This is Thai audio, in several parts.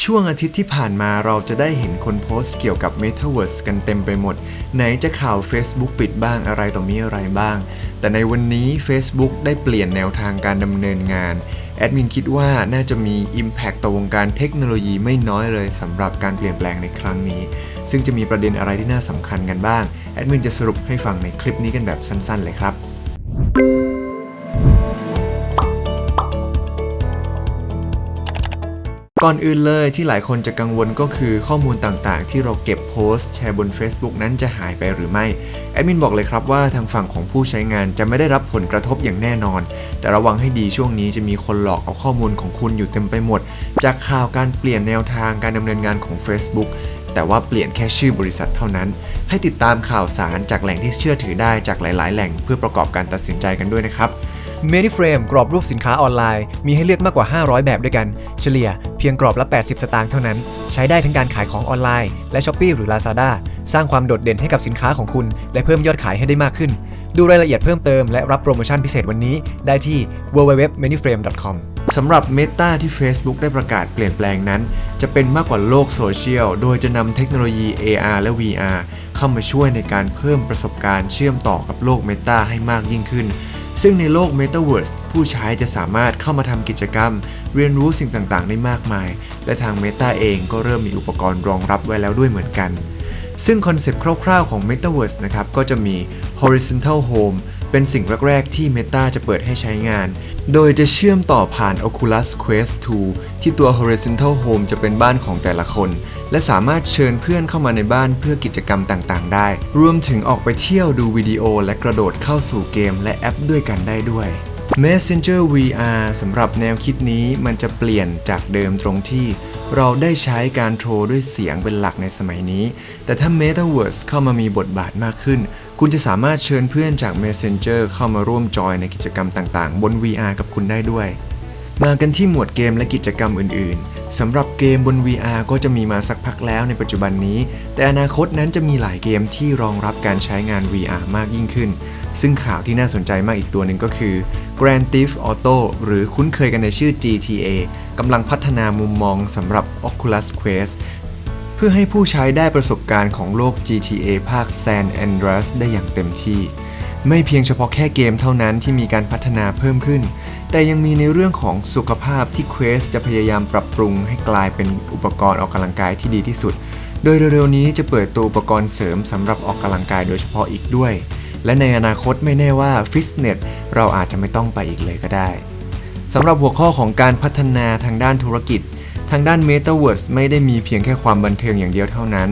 ช่วงอาทิตย์ที่ผ่านมาเราจะได้เห็นคนโพสต์เกี่ยวกับ Metaverse กันเต็มไปหมด ไหนจะข่าว Facebook ปิดบ้างอะไรต่อมีอะไรบ้าง แต่ในวันนี้ Facebook ได้เปลี่ยนแนวทางการดำเนินงาน แอดมินคิดว่าน่าจะมี Impact ต่อวงการเทคโนโลยีไม่น้อยเลยสำหรับการเปลี่ยนแปลงในครั้งนี้ ซึ่งจะมีประเด็นอะไรที่น่าสำคัญกันบ้าง แอดมินจะสรุปให้ฟังในคลิปนี้กันแบบสั้นๆเลยครับ ก่อนอื่นเลยที่หลายคนจะกังวลก็คือข้อมูลต่างๆ ที่เราเก็บโพสต์แชร์บน Facebook นั้นจะหายไปหรือไม่แอดมินบอกเลยครับว่าทางฝั่งของผู้ใช้งานจะไม่ได้รับผลกระทบอย่างแน่นอน แต่ระวังให้ดีช่วงนี้จะมีคนหลอกเอาข้อมูลของคุณอยู่เต็มไปหมด จากข่าวการเปลี่ยนแนวทางการดำเนินงานของ Facebook แต่ว่าเปลี่ยนแค่ชื่อบริษัทเท่านั้น ให้ติดตามข่าวสารจากแหล่งที่เชื่อถือได้จากหลาย ๆ แหล่งเพื่อประกอบการตัดสินใจกันด้วยนะครับ m a n y f r a m e กรอบรูปสินค้าออนไลน์ มีให้เลือกมากกว่า 500 แบบด้วยกัน เฉลี่ยเพียงกรอบละ 80 สตางค์เท่านั้น ใช้ได้ทั้งการขายของออนไลน์ และ s h อ p e e หรือ Lazada สร้างความโดดเด่นให้กับสินค้าของคุณ และเพิ่มยอดขายให้ได้มากขึ้น ดูรายละเอียดเพิ่มเติมและรับโปรโมชั่นพิเศษวันนี้ ได้ที่ www.manyframe.com สำหรับ Meta ที่ Facebook ได้ประกาศเปลี่ยนแปลงนั้น จะเป็นมากกว่าโลกโซเชียล โดยจะนำเทคโนโลยี AR และ VR เข้ามาช่วยในการเพิ่มประสบการณ์เชื่อมต่อกับโลก Meta ให้มากยิ่งขึ้น ซึ่งในโลก Metaverse ผู้ใช้จะสามารถเข้ามาทำกิจกรรม เรียนรู้สิ่งต่างๆ ได้มากมาย และทาง Meta เองก็เริ่มมีอุปกรณ์รองรับไว้แล้วด้วยเหมือนกัน ซึ่งคอนเซ็ปต์คร่าวๆของ Metaverse นะครับก็จะมี Horizontal Home เป็นสิ่งแรกๆที่ Meta จะเปิดให้ใช้งาน โดยจะเชื่อมต่อผ่าน Oculus Quest 2 ที่ตัว Horizontal Home จะเป็นบ้านของแต่ละคน และสามารถเชิญเพื่อนเข้ามาในบ้านเพื่อกิจกรรมต่างๆ ได้ รวมถึงออกไปเที่ยวดูวิดีโอ และกระโดดเข้าสู่เกมและแอปด้วยกันได้ด้วย Messenger VR สำหรับแนวคิดนี้มันจะเปลี่ยนจากเดิมตรงที่ เราได้ใช้การโทรด้วยเสียงเป็นหลักในสมัยนี้ แต่ถ้า Metaverse เข้ามามีบทบาทมากขึ้น คุณจะสามารถเชิญเพื่อนจาก Messenger เข้ามาร่วมจอยในกิจกรรมต่างๆ บน VR กับคุณได้ด้วย มากันที่หมวดเกมและกิจกรรมอื่นๆสำหรับเกมบน VR ก็จะมีมาสักพักแล้วในปัจจุบันนี้ แต่อนาคตนั้นจะมีหลายเกมที่รองรับการใช้งาน VR มากยิ่งขึ้น ซึ่งข่าวที่น่าสนใจมากอีกตัวหนึ่งก็คือ Grand Theft Auto หรือคุ้นเคยกันในชื่อ GTA กำลังพัฒนามุมมองสำหรับ Oculus Quest เพื่อให้ผู้ใช้ได้ประสบการณ์ของโลก GTA ภาค San Andreas ได้อย่างเต็มที่ ไม่เพียงเฉพาะแค่เกมเท่านั้นที่มีการพัฒนาเพิ่มขึ้น แต่ยังมีในเรื่องของสุขภาพที่ Quest จะพยายามปรับปรุงให้กลายเป็นอุปกรณ์ออกกำลังกายที่ดีที่สุด โดยเร็วๆนี้จะเปิดตัวอุปกรณ์เสริมสำหรับออกกำลังกายโดยเฉพาะอีกด้วย และในอนาคตไม่แน่ว่าฟิตเนสเราอาจจะไม่ต้องไปอีกเลยก็ได้สำหรับหัวข้อของการพัฒนาทางด้านธุรกิจ ทางด้าน Metaverse ไม่ได้มีเพียงแค่ความบันเทิงอย่างเดียวเท่านั้น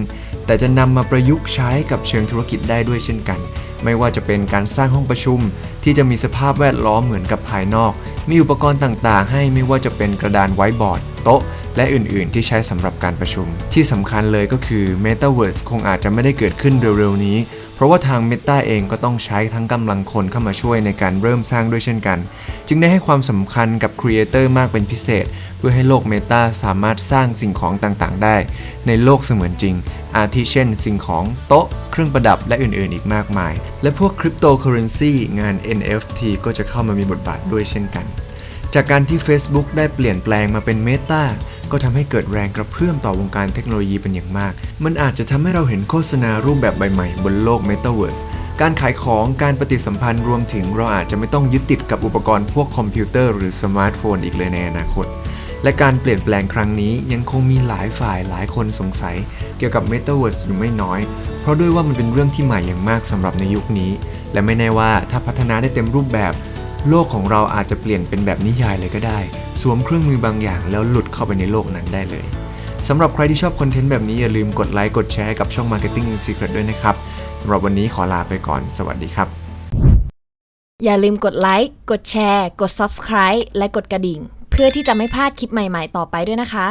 แต่จะนำมาประยุกต์ใช้กับเชิงธุรกิจได้ด้วยเช่นกัน ไม่ว่าจะเป็นการสร้างห้องประชุม ที่จะมีสภาพแวดล้อมเหมือนกับภายนอก มีอุปกรณ์ต่างๆ ให้ไม่ว่าจะเป็นกระดานไวท์บอร์ด โต๊ะ และอื่นๆ ที่ใช้สำหรับการประชุม ที่สำคัญเลยก็คือ Metaverse คงอาจจะไม่ได้เกิดขึ้นเร็วๆ นี้ เพราะว่าทาง Meta เองก็ต้องใช้ทั้งกำลังคนเข้ามาช่วยในการเริ่มสร้างด้วยเช่นกัน จึงได้ให้ความสำคัญกับครีเอเตอร์มากเป็นพิเศษ เพื่อให้โลก Meta สามารถสร้างสิ่งของต่างๆ ได้ ในโลกเสมือนจริง อาทิเช่น สิ่งของโต๊ะ เครื่องประดับและอื่นๆ อีกมากมาย และพวกคริปโตเคอเรนซีงาน NFT ก็จะเข้ามามีบทบาทด้วยเช่นกัน จากการที่ Facebook ได้เปลี่ยนแปลงมาเป็น Meta ก็ทำให้เกิดแรงกระเพื่อมต่อวงการเทคโนโลยีเป็นอย่างมาก มันอาจจะทำให้เราเห็นโฆษณารูปแบบใหม่ๆ บนโลก Metaverse การขายของการปฏิสัมพันธ์รวมถึงเราอาจจะไม่ต้องยึดติดกับอุปกรณ์พวกคอมพิวเตอร์หรือสมาร์ทโฟนอีกเลยในอนาคต และการเปลี่ยนแปลงครั้งนี้ยังคงมีหลายฝ่ายหลายคนสงสัย เกี่ยวกับ Metaverse อยู่ไม่น้อย เพราะด้วยว่ามันเป็นเรื่องที่ใหม่อย่างมากสำหรับในยุคนี้ และไม่แน่ว่าถ้าพัฒนาได้เต็มรูปแบบ โลกของเราอาจจะเปลี่ยนเป็นแบบนิยายเลยก็ได้ สวมเครื่องมือบางอย่างแล้วหลุดเข้าไปในโลกนั้นได้เลยสำหรับใครที่ชอบคอนเทนต์แบบนี้อย่าลืมกดไลค์กดแชร์กับช่อง Marketing Secret ด้วยนะครับสำหรับวันนี้ขอลาไปก่อน สวัสดีครับ อย่าลืมกดไลค์กดแชร์ กด Subscribe และกดกระดิ่ง พื่อที่จะไม่พลาดคลิปใหม่ ๆ ต่อไปด้วยนะคะ